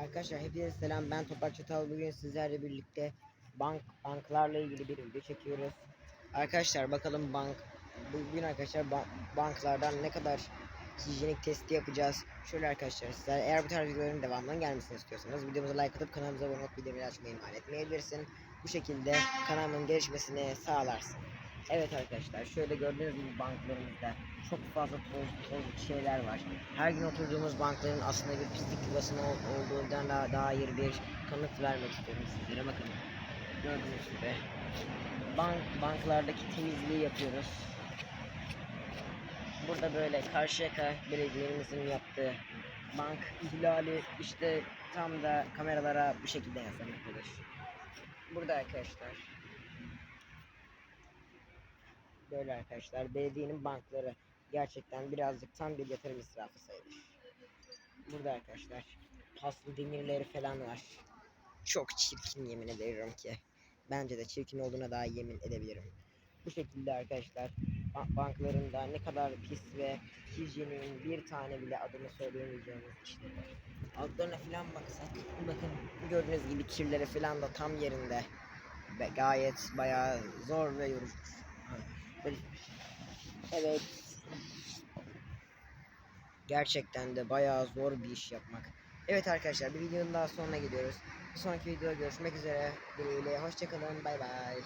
Arkadaşlar hepinize selam. Ben Toprak Çatal. Bugün sizlerle birlikte bank banklarla ilgili bir video çekiyoruz. Arkadaşlar bakalım bank bugün arkadaşlar ba- banklardan ne kadar hijyenik testi yapacağız. Şöyle arkadaşlar sizler eğer bu tarz videoların devamının gelmesini istiyorsanız videomuza like atıp kanalımıza abone olup bildirimleri açmayı ihmal etmeyebilirsin. Bu şekilde kanalımın gelişmesini sağlarsın. Evet arkadaşlar şöyle gördüğünüz gibi banklarımızda çok fazla toz, toz şeyler var. Her gün oturduğumuz bankların aslında bir pislik yuvasının ol- olduğundan da dair bir kanıt vermek istiyorum sizlere. Bakın gördüğünüz gibi bank banklardaki temizliği yapıyoruz. Burada böyle Karşıyaka Belediye'mizin yaptığı bank ihlali işte tam da kameralara bu şekilde yansımaktadır. Burada arkadaşlar böyle arkadaşlar belediyenin bankları gerçekten birazcık tam bir yatırım israfı sayılır. Burada arkadaşlar paslı demirleri falan var. Çok çirkin yemin ederim ki. Bence de çirkin olduğuna daha yemin edebilirim. Bu şekilde arkadaşlar ba- banklarında ne kadar pis ve hijyenin bir tane bile adını söyleyemeyeceğimiz işler var. Altlarına falan baksak bakın gördüğünüz gibi kirleri falan da tam yerinde ve gayet bayağı zor ve yorucu. Evet. Gerçekten de bayağı zor bir iş yapmak. Evet arkadaşlar bir videonun daha sonuna geliyoruz. Bir sonraki videoda görüşmek üzere. Dileğiyle hoşçakalın. Bay bay.